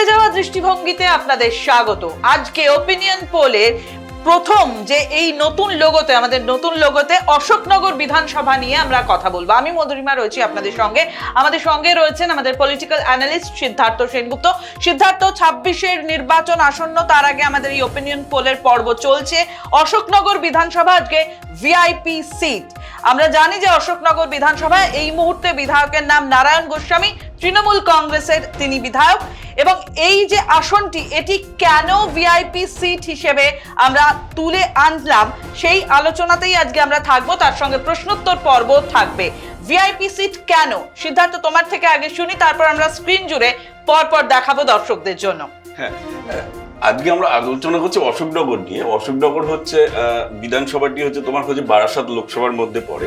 উল্টে যাওয়া দৃষ্টিভঙ্গিতে আপনাদের স্বাগত। আজকে ওপিনিয়ন পোলে প্রথম যে এই নতুন লোগোতে, আমাদের নতুন লোগোতে অশোকনগর বিধানসভা নিয়ে আমরা কথা বলব। আমি মধুরিমা রয়েছি আপনাদের সঙ্গে। আমাদের সঙ্গে রয়েছেন আমাদের পলিটিক্যাল অ্যানালিস্ট সিদ্ধার্থ সেনগুপ্ত। সিদ্ধার্থ, ছাব্বিশের নির্বাচন আসন্ন, তার আগে আমাদের এই ওপিনিয়ন পোলের পর্ব চলছে। অশোকনগর বিধানসভা আজকে ভিআইপি সিট আমরা জানি যে অশোকনগর বিধানসভায় এই মুহূর্তে বিধায়কের নাম নারায়ণ গোস্বামী তৃণমূল কংগ্রেসের তিনি বিধায়ক এবং এই যে আসনটি, এটি কেন ভিআইপি সিট হিসেবে আমরা তুলে আনলাম? সেই আলোচনাতেই আজকে আমরা থাকব। তার সঙ্গে প্রশ্নোত্তর পর্ব থাকবে। ভিআইপি সিট কেন? সিদ্ধার্থ তোমার থেকে আগে শুনি, তারপর আমরা স্ক্রিন জুড়ে পরপর দেখাবো দর্শকদের জন্য। হ্যাঁ আজকে আমরা আলোচনা করছি অশোকনগর নিয়ে। অশোকনগর হচ্ছে আহ, বিধানসভাটি হচ্ছে তোমার হচ্ছে বারাসাত লোকসভার মধ্যে পড়ে।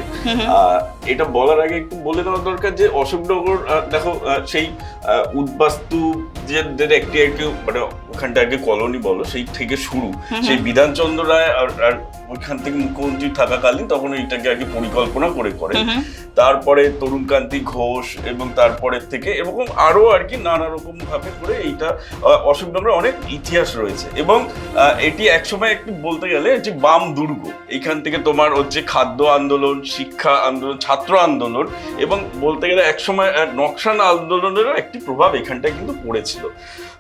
আহ, এটা বলার আগে একটু বলে দেওয়া দরকার যে অশোকনগর দেখো সেই উদ্বাস্তু যে একটি একটি মানে ওখানটা আগে কলোনি বলো সেই থেকে শুরু। সেই বিধানচন্দ্র রায় আর আর ওইখান থেকে মুখ্যমন্ত্রী থাকাকালীন তখন এইটাকে আগে পরিকল্পনা করে করে। তারপরে তরুণকান্তি ঘোষ এবং তারপরে থেকে এরকম আরও আর কি নানা রকম ভাবে করে এইটা অশোকনগরের অনেক ইতিহাস রয়েছে। এবং এটি একসময় একটু বলতে গেলে যে বাম দুর্গ। এইখান থেকে তোমার হচ্ছে খাদ্য আন্দোলন শিক্ষা আন্দোলন ছাত্র আন্দোলন এবং বলতে গেলে একসময় নকশান আন্দোলনেরও একটি প্রভাব এখানটায় কিন্তু পড়েছিল।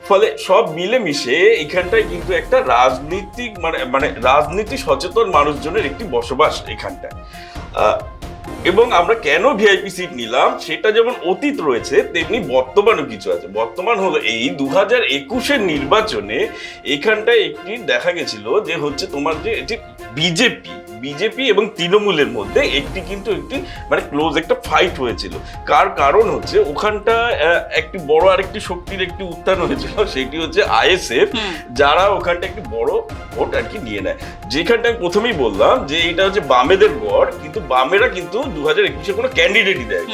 ফলে সব মিলেমিশে এখানটায় কিন্তু একটা রাজনীতিক মানে মানে রাজনীতি সচেতন মানুষজনের একটি বসবাস এখানটায়। এবং আমরা কেন ভিআইপি সিট নিলাম? সেটা যেমন অতীত রয়েছে, তেমনি বর্তমানও কিছু আছে। বর্তমান হলো এই দু হাজার একুশের নির্বাচনে এখানটায় একটি দেখা গেছিল যে হচ্ছে তোমার যে এটি বিজেপি বিজেপি এবং তৃণমূলের মধ্যে একটি কিন্তু একটি মানে ক্লোজ একটা ফাইট হয়েছিল। কার কারণ হচ্ছে ওখানটা একটি বড় আরেকটি শক্তির একটি উত্থান হয়েছিল সেটি হচ্ছে আইএসএফ যারা ওখানটা একটি বড় ভোট আর কি নিয়ে নেয়। যেখানটা আমি প্রথমেই বললাম যে এটা হচ্ছে বামেদের গড় কিন্তু বামেরা কিন্তু দু হাজার একুশে কোনো ক্যান্ডিডেটই দেয়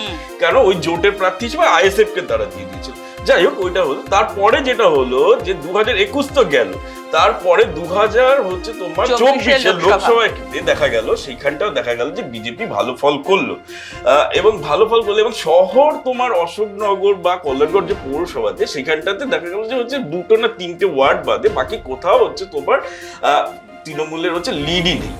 কেন? ওই জোটের প্রার্থী হিসেবে আইএসএফ কে তারা দিয়ে দিয়েছিল। যাই হোক ওইটা হলো। তারপরে যেটা হলো যে দু হাজার একুশ তো গেল। তারপরে দু হাজার হচ্ছে তোমার 24 চব্বিশের লোকসভা। লোকসভায় ক্ষেত্রে দেখা গেল সেইখানটাও দেখা গেল যে বিজেপি ভালো ফল করল। এবং ভালো ফল করল এবং শহর তোমার অশোকনগর বা কল্যাণগড় যে পৌরসভাতে সেখানটাতে দেখা গেল যে হচ্ছে দুটো না তিনটে ওয়ার্ড বাদে বাকি কোথাও হচ্ছে তোমার আহ, তৃণমূলের হচ্ছে লিডই নেই।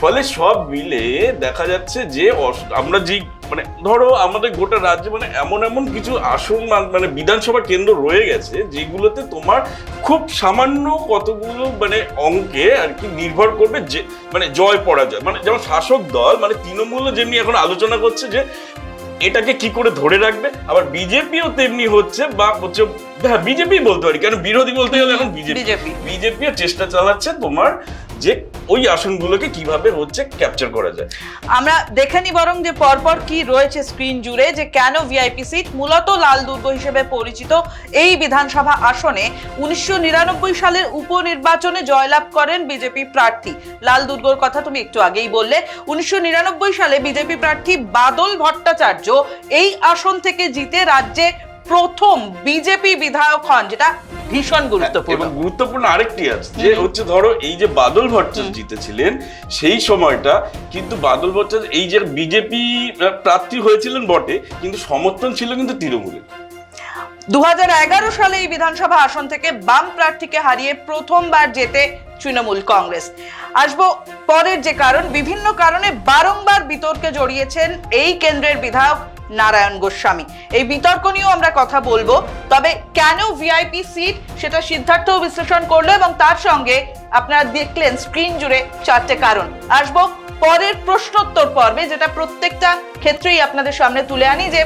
ফলে সব মিলে দেখা যাচ্ছে যে আমরা যেই মানে ধরো আমাদের গোটা রাজ্যে মানে এমন এমন কিছু আসন মানে বিধানসভা কেন্দ্র রয়ে গেছে যেগুলোতে তোমার খুব সামান্য কতগুলো মানে অঙ্কে আর কি নির্ভর করবে যে মানে জয় পরাজয়। মানে যেমন শাসক দল মানে তৃণমূলও যেমনি এখন আলোচনা করছে যে এটাকে কি করে ধরে রাখবে? আবার বিজেপিও তেমনি হচ্ছে বা হচ্ছে হ্যাঁ বিজেপি বলতে পারি। কেন বিরোধী বলতে গেলে এখন বিজেপি। বিজেপি। বিজেপিও চেষ্টা চালাচ্ছে তোমার যে ওই আসনগুলোকে কীভাবে হচ্ছে ক্যাপচার করা যায়। আমরা দেখে নি বরং যে পরপর কি রয়েছে স্ক্রিন জুড়ে যে কেন ভিআইপি সিট মূলত লাল দুর্গ হিসেবে পরিচিত এই বিধানসভা আসনে উনিশশো নিরানব্বই সালের উপনির্বাচনে জয়লাভ করেন বিজেপি প্রার্থী। লাল দুর্গর কথা তুমি একটু আগেই বললে, উনিশশো নিরানব্বই সালে বিজেপি প্রার্থী বাদল ভট্টাচার্য এই আসন থেকে জিতে রাজ্যে প্রথম বিজেপি বিধায়ক হন যেটা ভীষণ গুরুত্বপূর্ণ। এবং গুরুত্বপূর্ণ আরেকটি আছে যে হচ্ছে ধরো এই যে বাদল ভট্টাচার্য জিতেছিলেন সেই সময়টা কিন্তু বাদল ভট্টাচার্য এই যে বিজেপি প্রার্থী হয়েছিলেন বটে কিন্তু সমর্থন ছিল কিন্তু তৃণমূলের। দু হাজার এগারো সালে এই বিধানসভা আসন থেকে বাম প্রার্থীকে হারিয়ে প্রথমবার জেতে তৃণমূল কংগ্রেস। আসব পরের যে কারণ বিভিন্ন কারণে বারংবার বিতর্কে জড়িয়েছেন এই কেন্দ্রের বিধায়ক নারায়ণ গোস্বামী। এই বিতর্ক নিয়েও আমরা কথা বলব, তবে কেন ভিআইপি সিট সেটা সিদ্ধার্থ বিশ্লেষণ করল এবং তার সঙ্গে আপনারা দেখলেন স্ক্রিন জুড়ে চারটে কারণ। আসব পরের প্রশ্নোত্তর পর্বে, যেটা প্রত্যেকটা ক্ষেত্রেই আপনাদের সামনে তুলে আনি যে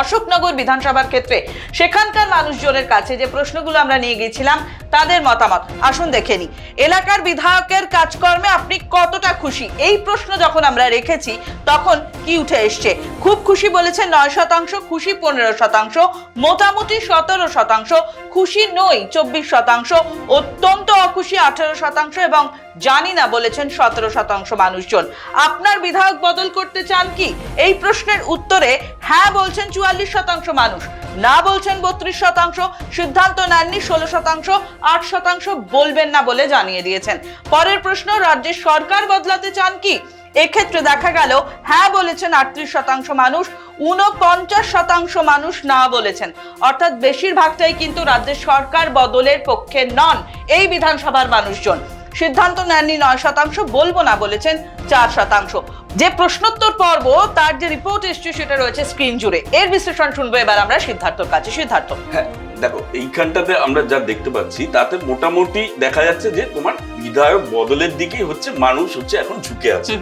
অশোকনগর বিধানসভার ক্ষেত্রে সেখানকার মানুষজনের কাছে যে প্রশ্নগুলো আমরা নিয়ে গিয়েছিলাম, তাদের মতামত। আসুন দেখে নি এলাকার বিধায়কের কাজকর্মে আপনি কতটা খুশি? এই প্রশ্ন যখন আমরা রেখেছি, তখন কি উঠে এসছে? খুব খুশি বলেছে নয় শতাংশ, খুশি পনেরো শতাংশ, মোটামুটি সতেরো শতাংশ, খুশি নই চব্বিশ শতাংশ, অত্যন্ত অখুশি আঠেরো শতাংশ এবং জানি না বলেছেন সতেরো শতাংশ মানুষজন। আপনার বিধায়ক বদল করতে চান কি? এই প্রশ্নের উত্তরে হ্যাঁ বলছেন চুয়াল্লিশ শতাংশ মানুষ। না বলছেন বত্রিশ শতাংশ, সিদ্ধান্ত নেননি ষোলো শতাংশ, আট শতাংশ বলবেন না বলে জানিয়ে দিয়েছেন। পরের প্রশ্ন, রাজ্যের সরকার বদলাতে চান কি? এক্ষেত্রে দেখা গেল হ্যাঁ বলেছেন আটত্রিশ শতাংশ মানুষ উনপঞ্চাশ শতাংশ মানুষ না বলেছেন। অর্থাৎ বেশিরভাগটাই কিন্তু রাজ্যের সরকার বদলের পক্ষে নন, এই বিধানসভার মানুষজন। সিদ্ধান্ত নেননি নয় শতাংশ বলব না বলেছেন চার শতাংশ। যে প্রশ্নোত্তর পর্ব তার যে রিপোর্ট এসছে সেটা রয়েছে স্ক্রিন জুড়ে। এর বিশ্লেষণ শুনব এবার আমরা সিদ্ধার্থর কাছে। সিদ্ধার্থ। হ্যাঁ দেখো এইখানটাতে আমরা যা দেখতে পাচ্ছি তাতে মোটামুটি দেখা যাচ্ছে যে তোমার বিধায়ক বদলের দিকেই হচ্ছে মানুষ হচ্ছে এখন ঝুঁকে আছে।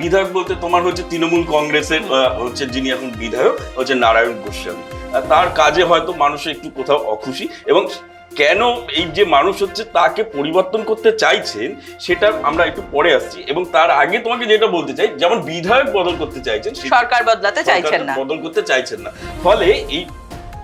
বিধায়ক বলতে তোমার হচ্ছে তৃণমূল কংগ্রেসের হচ্ছে যিনি এখন বিধায়ক হচ্ছে নারায়ণ গোস্বামী। তার কাজে হয়তো মানুষ একটু কোথাও অখুশি এবং কেন এই যে মানুষ হচ্ছে তাকে পরিবর্তন করতে চাইছেন সেটা আমরা একটু পরে আসছি। এবং তার আগে তোমাকে যেটা বলতে চাই যেমন বিধায়ক বদল করতে চাইছেন সরকার বদলাতে চাইছেন না। বদল করতে চাইছেন না। ফলে এই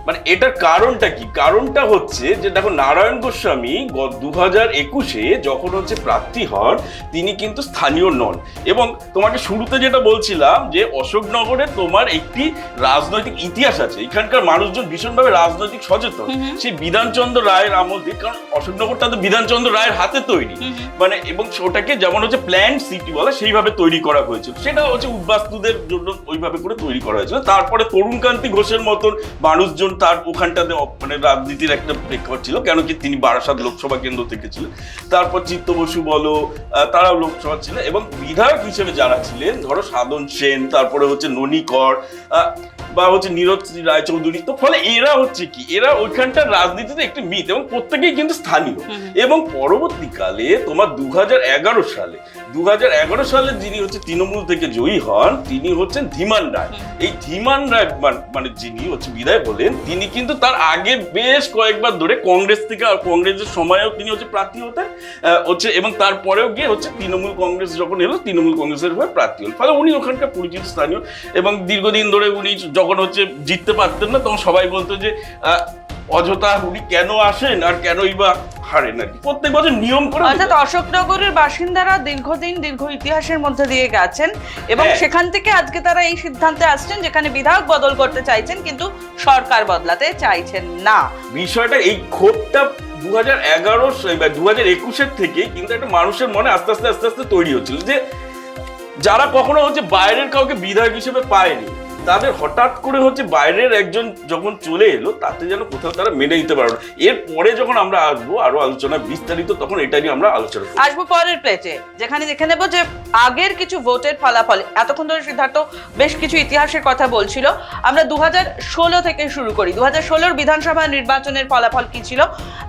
মানে এটার কারণটা কি? কারণটা হচ্ছে যে দেখো নারায়ণ গোস্বামী দু হাজার একুশে যখন হচ্ছে প্রার্থী হন তিনি কিন্তু স্থানীয় নন। এবং তোমাকে শুরুতে যেটা বলছিলাম যে অশোকনগরে তোমার একটি রাজনৈতিক ইতিহাস আছে। এখানকার মানুষজন ভীষণভাবে রাজনৈতিক সচেতন। সেই বিধানচন্দ্র রায়ের আমল থেকে কারণ অশোকনগরটা তো বিধানচন্দ্র রায়ের হাতে তৈরি। মানে এবং ওটাকে যেমন হচ্ছে প্ল্যান সিটি বলা সেইভাবে তৈরি করা হয়েছিল সেটা হচ্ছে উদ্বাস্তুদের জন্য ওইভাবে করে তৈরি করা হয়েছিল। তারপরে তরুণকান্তি ঘোষের মতন মানুষজন তার ওখানটাতে মানে রাজনীতির একটা প্রেক্ষাপট ছিল কেন কি তিনি বারাসাত লোকসভা কেন্দ্র থেকে ছিলেন। তারপর চিত্ত বসু বলো তারাও লোকসভা ছিলেন এবং বিধায়ক হিসেবে যারা ছিলেন, ধরো সাধন সেন, তারপরে হচ্ছে ননিকর বা হচ্ছে নীরজ রায়চৌধুরী। তো ফলে এরা হচ্ছে কি? এরা ওইখানটার রাজনীতিতে একটি মিত এবং প্রত্যেকেই কিন্তু স্থানীয়। এবং পরবর্তীকালে তোমার দু হাজার এগারো সালে দু হাজার এগারো সালে যিনি হচ্ছে তৃণমূল থেকে জয়ী হন তিনি হচ্ছেন ধীমান রায়। এই ধীমান রায় মানে যিনি হচ্ছে বিদায় বলেন তিনি কিন্তু তার আগে বেশ কয়েকবার ধরে কংগ্রেস থেকে আর কংগ্রেসের সময়েও তিনি হচ্ছে প্রার্থী হতেন হচ্ছে এবং তারপরেও গিয়ে হচ্ছে তৃণমূল কংগ্রেস যখন এলো তৃণমূল কংগ্রেসের হয়ে প্রার্থী হল ফলে উনি ওখানকার পরিচিত স্থানীয় এবং দীর্ঘদিন ধরে উনি যখন হচ্ছে জিততে পারতেন না তখন সবাই বলতো যে অযথা উনি কেন আসেন আর কেনই বা হারেন আর প্রত্যেক বছর নিয়ম করে অর্থাৎ অশোকনগরের বাসিন্দারা দীর্ঘদিন দীর্ঘ ইতিহাসের মধ্যে দিয়ে গেছেন এবং হ্যাঁ। সেখান থেকে আজকে তারা এই সিদ্ধান্তে আসছেন যেখানে বিধায়ক বদল করতে চাইছেন কিন্তু সরকার বদলাতে চাইছেন না। বিষয়টা এই ক্ষোভটা দু হাজার এগারো বা দু হাজার একুশের থেকে কিন্তু একটা মানুষের মনে আস্তে আস্তে আস্তে আস্তে তৈরি হচ্ছিল যে যারা কখনো হচ্ছে বাইরের কাউকে বিধায়ক হিসেবে পায়নি তাদের হঠাৎ করে হচ্ছে বাইরের একজন যখন চলে এলো, তাতে যেন কোথাও তারা মেনে নিতে পারল না। এরপরে যখন আমরা আসব, আরও আলোচনা বিস্তারিত, তখন এটা নিয়ে আমরা আলোচনা আসব পরের প্লেটে যেখানে দেখে নেব যে আগের কিছু ভোটের ফলাফল। এতক্ষণ ধরে সিদ্ধার্থ বেশ কিছু ইতিহাসের কথা বলছিল। আমরা দু ষোলো থেকে শুরু করি। দু হাজার ষোলোর বিধানসভা নির্বাচনের ফলাফল কি ছিল?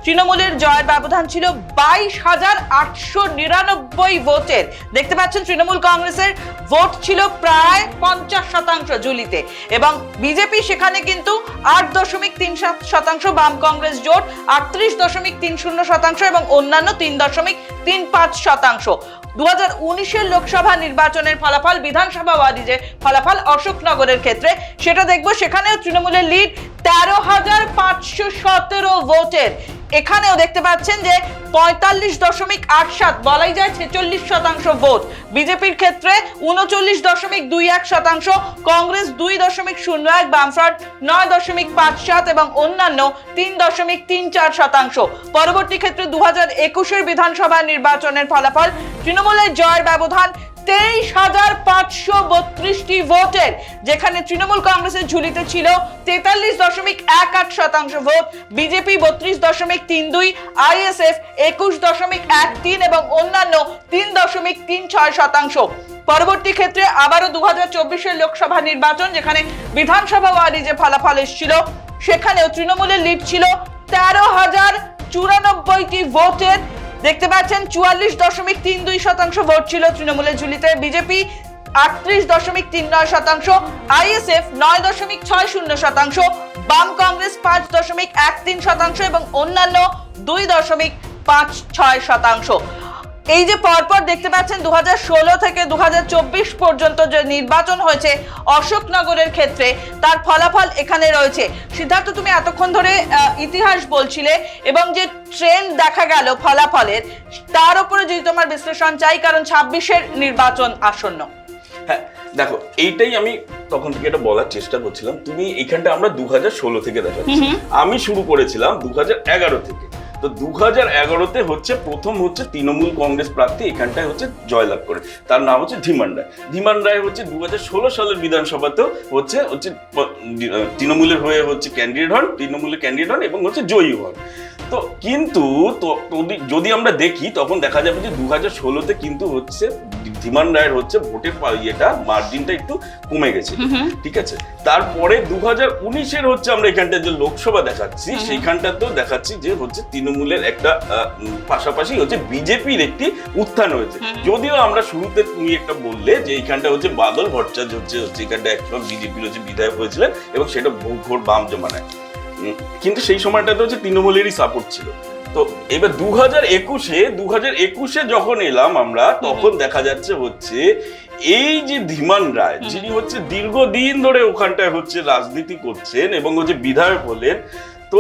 তৃণমূলের জয়ের ব্যবধান ছিল বাইশ হাজার আটশো নিরানব্বই ভোটের দেখতে পাচ্ছেন, তৃণমূল কংগ্রেসের ভোট ছিল প্রায় পঞ্চাশ শতাংশ। জুলিতে এবং বিজেপি সেখানে কিন্তু আট দশমিক তিন শতাংশ, বাম কংগ্রেস জোট আটত্রিশ দশমিক তিন শূন্য শতাংশ এবং অন্যান্য তিন দশমিক তিন পাঁচ শতাংশ। দু হাজার উনিশের লোকসভা নির্বাচনের ফলাফল, বিধানসভা ওয়ারিজে ফলাফল অশোকনগরের ক্ষেত্রে, সেটা দেখব সেখানেও তৃণমূলের লিড তেরো হাজার পাঁচশো সতেরো ভোটের এখানেও দেখতে পাচ্ছেন যে পঁয়তাল্লিশ দশমিক আট সাত বলাই যায় ছেচল্লিশ শতাংশ ভোট। বিজেপির ক্ষেত্রে উনচল্লিশ দশমিক দুই এক শতাংশ, কংগ্রেস দুই দশমিক শূন্য এক, বামফ্রন্ট নয় দশমিক পাঁচ সাত এবং অন্যান্য তিন দশমিক তিন চার শতাংশ। পরবর্তী ক্ষেত্রে দু হাজার একুশের বিধানসভা নির্বাচনের ফলাফল তৃণমূলের জয়ের ব্যবধান তেইশ হাজার পাঁচশো বত্রিশটি ভোটের, যেখানে তৃণমূল কংগ্রেসের ঝুলিতে ছিল তেতাল্লিশ দশমিক এক আট শতাংশ ভোট, বিজেপি বত্রিশ দশমিক তিন দুই, আইএসএফ একুশ দশমিক এক তিন এবং অন্যান্য তিন দশমিক তিন ছয় শতাংশ। পরবর্তী ক্ষেত্রে আবারও দু হাজার চব্বিশের লোকসভা নির্বাচন, যেখানে বিধানসভা ওয়ারিজে ফলাফল এসেছিল, সেখানেও তৃণমূলের লিড ছিল তেরো হাজার চুরানব্বইটি ভোটের দেখতে পাচ্ছেন, চুয়াল্লিশ দশমিক তিন দুই শতাংশ ভোট ছিল তৃণমূলের ঝুলিতে। বিজেপি আটত্রিশ দশমিক তিন নয় শতাংশ, আইএসএফ নয় দশমিক ছয় শূন্য শতাংশ, বাম কংগ্রেস পাঁচ দশমিক এক তিন শতাংশ এবং অন্যান্য দুই দশমিক পাঁচ ছয় শতাংশ। এই যে পরপর দেখতে পাচ্ছেন দু থেকে দু পর্যন্ত যে নির্বাচন হয়েছে অশোকনগরের ক্ষেত্রে তার ফলাফল এখানে রয়েছে। সিদ্ধার্থ তুমি এতক্ষণ ধরে ইতিহাস বলছিলে এবং যে ট্রেন্ড দেখা গেল ফলাফলের তার উপরে যদি তোমার বিশ্লেষণ চাই কারণ ছাব্বিশের নির্বাচন আসন্ন। হ্যাঁ দেখো এইটাই আমি তখন থেকে এটা বলার চেষ্টা করছিলাম। তুমি এখানটা আমরা দু হাজার ষোলো থেকে দেখাচ্ছি। আমি শুরু করেছিলাম দু হাজার এগারো থেকে। তো দু হাজার এগারোতে হচ্ছে, প্রথম হচ্ছে তৃণমূল কংগ্রেস প্রার্থী, এখানটায় হচ্ছে জয়লাভ করে। তার নাম হচ্ছে ধীমান রায়। ধীমান রায় হচ্ছে দু হাজার ষোলো সালের বিধানসভাতেও হচ্ছে হচ্ছে তৃণমূলের হয়ে হচ্ছে ক্যান্ডিডেট হন, তৃণমূলের ক্যান্ডিডেট হন এবং হচ্ছে জয়ী হন। তো কিন্তু যদি- আমরা দেখি তখন দেখা যাবে যে দু হাজার ষোলোতে কিন্তু হচ্ছে ধীমান রায়ের হচ্ছে ভোটের ইয়েটা মার্জিনটা একটু কমে গেছে। ঠিক আছে? তারপরে দু হাজার উনিশের হচ্ছে আমরা এখানটা যে লোকসভা দেখাচ্ছি সেইখানটাতেও দেখাচ্ছি যে হচ্ছে তৃণমূলের একটা পাশাপাশি হচ্ছে বিজেপির একটি উত্থান হয়েছে। যদিও আমরা শুরুতে তুমি একটা বললে যে এইখানটা হচ্ছে বাদল ভট্টাচার্য হচ্ছে হচ্ছে এখানটা একসময় বিজেপির হচ্ছে বিধায়ক হয়েছিলেন এবং সেটা বহু ঘোর বাম জমানায়। উম, কিন্তু সেই সময়টাতে হচ্ছে তৃণমূলেরই সাপোর্ট ছিল। তো এবার দু হাজার একুশে দু হাজার একুশে যখন এলাম আমরা তখন দেখা যাচ্ছে হচ্ছে এই যে ধীমান রায় যিনি হচ্ছে দীর্ঘদিন ধরে ওখানটায় হচ্ছে রাজনীতি করছেন এবং হচ্ছে বিধায়ক হলেন তো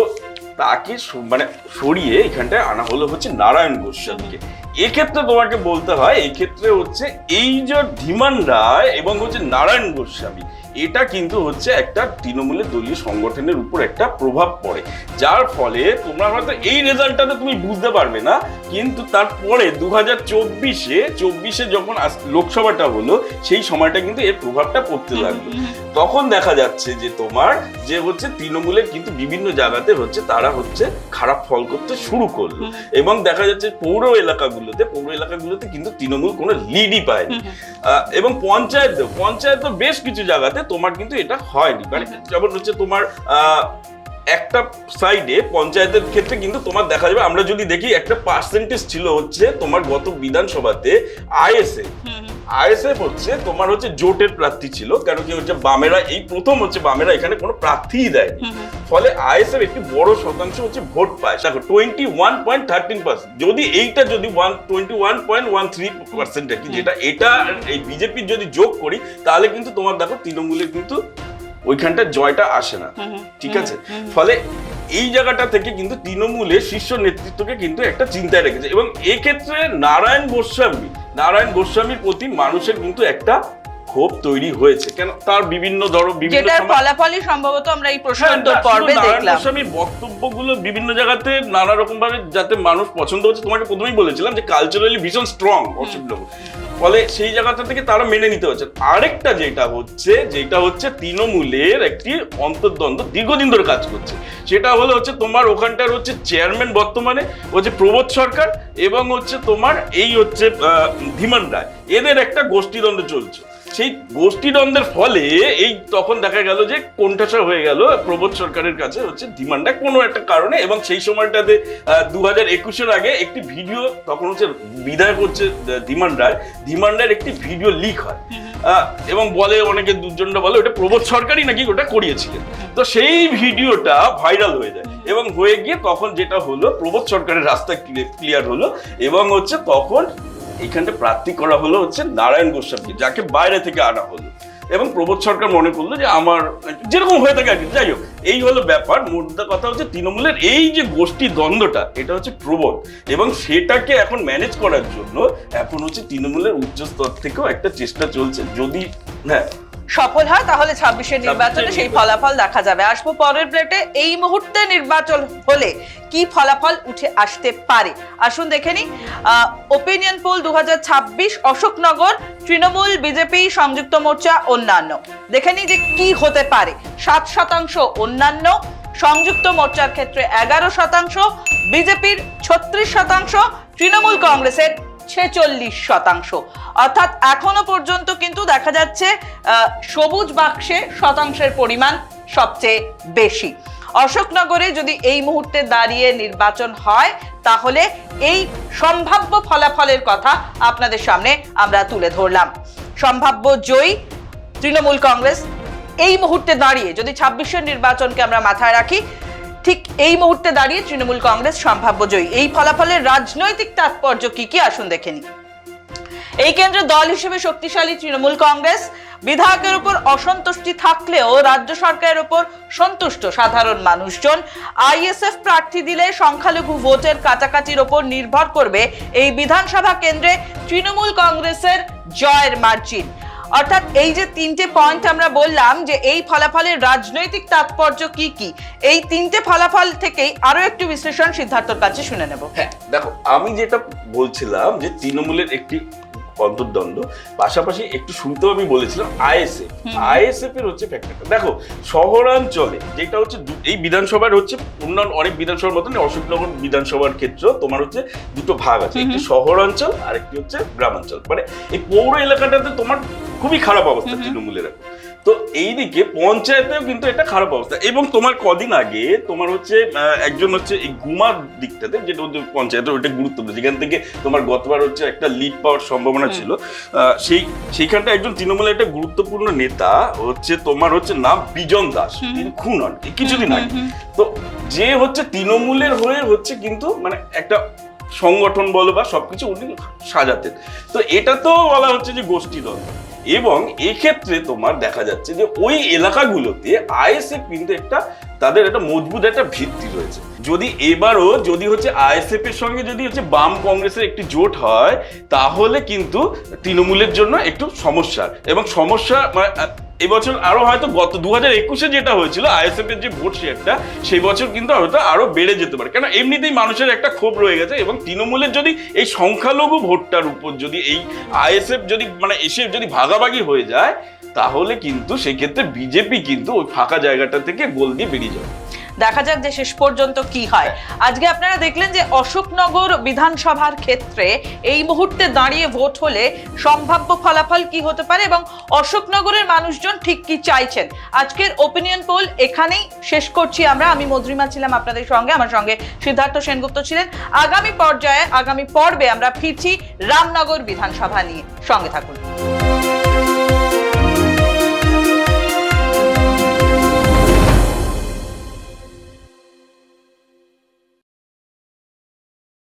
তাকে মানে সরিয়ে এখানটায় আনা হলো হচ্ছে নারায়ণ গোস্বামীকে। এক্ষেত্রে তোমাকে বলতে হয় এক্ষেত্রে হচ্ছে এই যে ধীমান রায় এবং হচ্ছে নারায়ণ গোস্বামী এটা কিন্তু হচ্ছে একটা তৃণমূলের দলীয় সংগঠনের উপর একটা প্রভাব পড়ে। যার ফলে তোমরা হয়তো এই রেজাল্টটাতে তুমি বুঝতে পারবে না কিন্তু তারপরে দু হাজার চব্বিশে চব্বিশে যখন লোকসভাটা হলো সেই সময়টা কিন্তু এর প্রভাবটা পড়তে লাগল। তখন দেখা যাচ্ছে যে তোমার যে হচ্ছে তৃণমূলের কিন্তু বিভিন্ন জায়গাতে হচ্ছে তারা হচ্ছে খারাপ ফল করতে শুরু করল। এবং দেখা যাচ্ছে পৌর এলাকাগুলোতে পৌর এলাকাগুলোতে কিন্তু তৃণমূল কোনো লিডই পায়নি। এবং পঞ্চায়েত পঞ্চায়েত বেশ কিছু জায়গাতে তোমার কিন্তু এটা হয়নি। মানে যেমন হচ্ছে তোমার আহ, একটা সাইডে পঞ্চায়েতের ক্ষেত্রে কিন্তু তোমার দেখা যাবে আমরা যদি দেখি একটা পার্সেন্টেজ ছিল হচ্ছে তোমার গত বিধানসভাতে আইএসএ। আইএসএফ হচ্ছে তোমার হচ্ছে জোটের প্রার্থী ছিল কারণ কি হচ্ছে বামেরা এই প্রথম হচ্ছে বামেরা এখানে কোনো প্রার্থীই দেয়নি। ফলে আইএসএফ একটি বড় শতাংশ হচ্ছে ভোট পায়। দেখো twenty one point thirteen percent যদি এইটা যদি one twenty one point one three percent আর কি যেটা এটা এই বিজেপির যদি যোগ করি তাহলে কিন্তু তোমার দেখো তৃণমূলের কিন্তু ওইখানটা জয়টা আসে না। ঠিক আছে? ফলে এই জায়গাটা থেকে কিন্তু তৃণমূলের শীর্ষ নেতৃত্বকে কিন্তু একটা চিন্তায় রেখেছে। এবং এক্ষেত্রে নারায়ণ গোস্বামী নারায়ণ গোস্বামীর প্রতি মানুষের কিন্তু একটা ক্ষোভ তৈরি হয়েছে। কেন? তার বিভিন্ন ধরো বিভিন্ন ফলাফলই সম্ভবত আমরা এই প্রশ্ন হ্যাঁ, পর্বে দেখলাম। বক্তব্যগুলো বিভিন্ন জায়গাতে নানা রকম ভাবে যাতে মানুষ পছন্দ হচ্ছে তোমাকে প্রথমেই বলেছিলাম যে কালচারালি ভীষণ স্ট্রং অসুবিধা ফলে সেই জায়গাটা থেকে তারা মেনে নিতে হচ্ছে আরেকটা যেটা হচ্ছে যেটা হচ্ছে তৃণমূলের একটি অন্তর্দ্বন্দ্ব দীর্ঘদিন ধরে কাজ করছে। সেটা হলো হচ্ছে তোমার ওখানটার হচ্ছে চেয়ারম্যান বর্তমানে হচ্ছে প্রবোধ সরকার এবং হচ্ছে তোমার এই হচ্ছে ধীমান রায়। এদের একটা গোষ্ঠীদ্বন্দ্ব চলছে। সেই গোষ্ঠীদ্বন্দ্বের ফলে এই তখন দেখা গেল যে কোণঠাসা হয়ে গেল। প্রবোধ সরকারের কাছে হচ্ছে ডিমান্ডটা কোনো একটা কারণে এবং সেই সময়টাতে দু হাজার একুশের আগে একটি ভিডিও তখন হচ্ছে বিধায়ক হচ্ছে ধীমান রায় ধীমান রায়ের একটি ভিডিও লিক হয়। এবং বলে অনেকে দুজনটা বলে ওটা প্রবোধ সরকারই নাকি ওটা করিয়েছিলেন। তো সেই ভিডিওটা ভাইরাল হয়ে যায় এবং হয়ে গিয়ে তখন যেটা হলো, প্রবোধ সরকারের রাস্তা ক্লিয়ার হলো এবং হচ্ছে তখন এখানটা প্রার্থী করা হলো হচ্ছে নারায়ণ গোস্বামীকে যাকে বাইরে থেকে আনা হলো। এবং প্রবোধ সরকার মনে করল যে আমার, যেরকম হয়ে থাকে আর কি, যাই হোক, এই হলো ব্যাপার। মোদ্দা কথা হচ্ছে তৃণমূলের এই যে গোষ্ঠী দ্বন্দ্বটা, এটা হচ্ছে প্রবল এবং সেটাকে এখন ম্যানেজ করার জন্য এখন হচ্ছে তৃণমূলের উচ্চস্তর থেকেও একটা চেষ্টা চলছে। যদি হ্যাঁ সফল হয় তাহলে ছাব্বিশের নির্বাচনে সেই ফলাফল দেখা যাবে। আসব পরের প্লেটে এই মুহূর্তে নির্বাচন হলে কি ফলাফল উঠে আসতে পারে? আসুন দেখে নি ওপিনিয়ন পোল দু অশোকনগর তৃণমূল বিজেপি সংযুক্ত মোর্চা অন্যান্য। দেখে নি যে কি হতে পারে। সাত শতাংশ অন্যান্য সংযুক্ত মোর্চার ক্ষেত্রে এগারো শতাংশ বিজেপির ছত্রিশ শতাংশ তৃণমূল কংগ্রেসের ছেচল্লিশ শতাংশ। অর্থাৎ এখনও পর্যন্ত কিন্তু দেখা যাচ্ছে সবুজ বাক্সে শতাংশের পরিমাণ সবচেয়ে বেশি। অশোকনগরে যদি এই মুহূর্তে দাঁড়িয়ে নির্বাচন হয়, তাহলে এই সম্ভাব্য ফলাফলের কথা আপনাদের সামনে আমরা তুলে ধরলাম। সম্ভাব্য জয়ী তৃণমূল কংগ্রেস এই মুহূর্তে দাঁড়িয়ে, যদি ছাব্বিশের নির্বাচনকে আমরা মাথায় রাখি ঠিক এই মুহূর্তে দাঁড়িয়ে তৃণমূল কংগ্রেস সম্ভাব্য জয়ী। এই ফলাফলের রাজনৈতিক তাৎপর্য কি কি? আসুন দেখে নিই। এই কেন্দ্রে দল হিসেবে শক্তিশালী তৃণমূল কংগ্রেস, বিধায়কের উপর অসন্তুষ্টি থাকলেও রাজ্য সরকারের উপর সন্তুষ্ট সাধারণ মানুষজন। আইএসএফ প্রার্থী দিলে সংখ্যালঘু ভোটের কাছাকাছির ওপর নির্ভর করবে এই বিধানসভা কেন্দ্রে তৃণমূল কংগ্রেসের জয়ের মার্জিন। অর্থাৎ এই যে তিনটে পয়েন্ট আমরা বললাম যে এই ফলাফলের রাজনৈতিক তাৎপর্য কি কি এই তিনটে ফলাফল থেকেই আরও একটু বিশ্লেষণ সিদ্ধার্থর কাছে শুনে নেব। হ্যাঁ দেখো আমি যেটা বলছিলাম যে তৃণমূলের একটি অন্তর্দ্বন্দ্ব পাশাপাশি একটু শুরুতেও আমি বলেছিলাম আইএসএফ। আইএসএফ এর হচ্ছে ফ্যাক্টরটা দেখো শহরাঞ্চলে যেটা হচ্ছে এই বিধানসভার হচ্ছে অন্যান্য অনেক বিধানসভার মতন অশোকনগর বিধানসভার ক্ষেত্র তোমার হচ্ছে দুটো ভাগ আছে একটি শহরাঞ্চল আর একটি হচ্ছে গ্রামাঞ্চল। মানে এই পৌর এলাকাটাতে তোমার খুবই খারাপ অবস্থা তৃণমূলের। এখন। তো এইদিকে পঞ্চায়েতেও কিন্তু এটা খারাপ অবস্থা। এবং তোমার কদিন আগে তোমার হচ্ছে একজন হচ্ছে এই গুমার দিকটাতে যেটা হচ্ছে পঞ্চায়েতের ওইটা গুরুত্বপূর্ণ যেখান থেকে তোমার গতবার হচ্ছে একটা লিড পাওয়ার সম্ভাবনা ছিল। সেই সেইখানটা একজন তৃণমূলের একটা গুরুত্বপূর্ণ নেতা হচ্ছে তোমার হচ্ছে নাম বিজন দাস। তিনি খুন হন কিছুদিন আগে। তো যে হচ্ছে তৃণমূলের হয়ে হচ্ছে কিন্তু মানে একটা সংগঠন বলো বা সবকিছু উনি সাজাতেন। তো এটা তো বলা হচ্ছে যে গোষ্ঠী দ্বন্দ্ব এবং এক্ষেত্রে তোমার দেখা যাচ্ছে যে ওই এলাকাগুলোতে আইএসএফ কিন্তু একটা তাদের একটা মজবুত একটা ভিত্তি রয়েছে। যদি এবারও যদি হচ্ছে আইএসএফ এর সঙ্গে যদি হচ্ছে বাম কংগ্রেসের একটি জোট হয় তাহলে কিন্তু তৃণমূলের জন্য একটু সমস্যা। এবং সমস্যা মানে, এবছর আরও হয়তো গত দু হাজার একুশে যেটা হয়েছিল আইএসএফ এর যে ভোট শেয়ারটা, সেই বছর কিন্তু হয়তো আরও বেড়ে যেতে পারে। কেন, এমনিতেই মানুষের একটা ক্ষোভ রয়ে গেছে এবং তৃণমূলের যদি এই সংখ্যালঘু ভোটটার উপর যদি এই আইএসএফ যদি মানে এসে যদি ভাগাভাগি হয়ে যায়, তাহলে কিন্তু সেক্ষেত্রে বিজেপি কিন্তু ওই ফাঁকা জায়গাটা থেকে গোল দিয়ে বেরিয়ে যাবে। দেখা যাক যে শেষ পর্যন্ত কি হয়। আজকে আপনারা দেখলেন যে অশোকনগর বিধানসভার ক্ষেত্রে এই মুহূর্তে দাঁড়িয়ে ভোট হলে সম্ভাব্য ফলাফল কি হতে পারে এবং অশোকনগরের মানুষজন ঠিক কি চাইছেন? আজকের ওপিনিয়ন পোল এখানেই শেষ করছি আমরা। আমি মধুরিমা ছিলাম আপনাদের সঙ্গে। আমার সঙ্গে সিদ্ধার্থ সেনগুপ্ত ছিলেন। আগামী পর্যায়ে, আগামী পর্বে আমরা ফিরছি রামনগর বিধানসভা নিয়ে। সঙ্গে থাকুন।